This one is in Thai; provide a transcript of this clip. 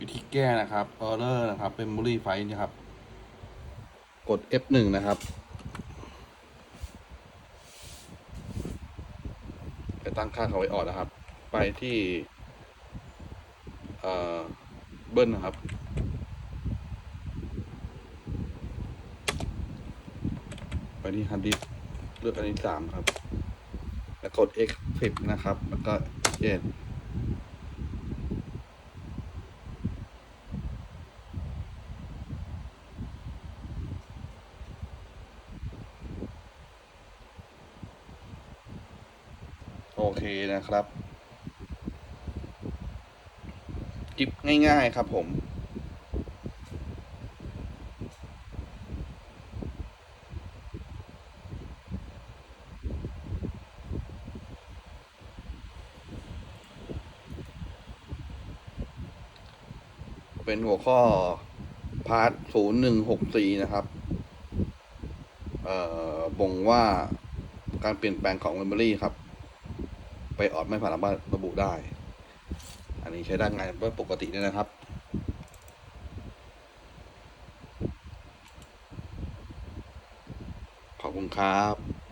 วิธีแก้นะครับ error นะครับ memory fight นะครับ กด F1 นะครับไปตั้งค่าเขาไว้ออดนะครับ ไปที่เอ่อบิ้ลนะครับ ไปที่ hard disk เลือกอันที่สามครับ แล้วกด X 10 นะครับ แล้วก็ X โอเคนะครับจิบง่ายๆครับผมเป็นหัวข้อ พาร์ทศูนย์หนึ่งหกสี่นะครับ เอ่อ บ่งว่าการเปลี่ยนแปลงของ Memory ครับ ไปออดไม่ผ่านระบุได้ อันนี้ใช้ได้งานปกติเนี่ยนะครับ ขอบคุณครับ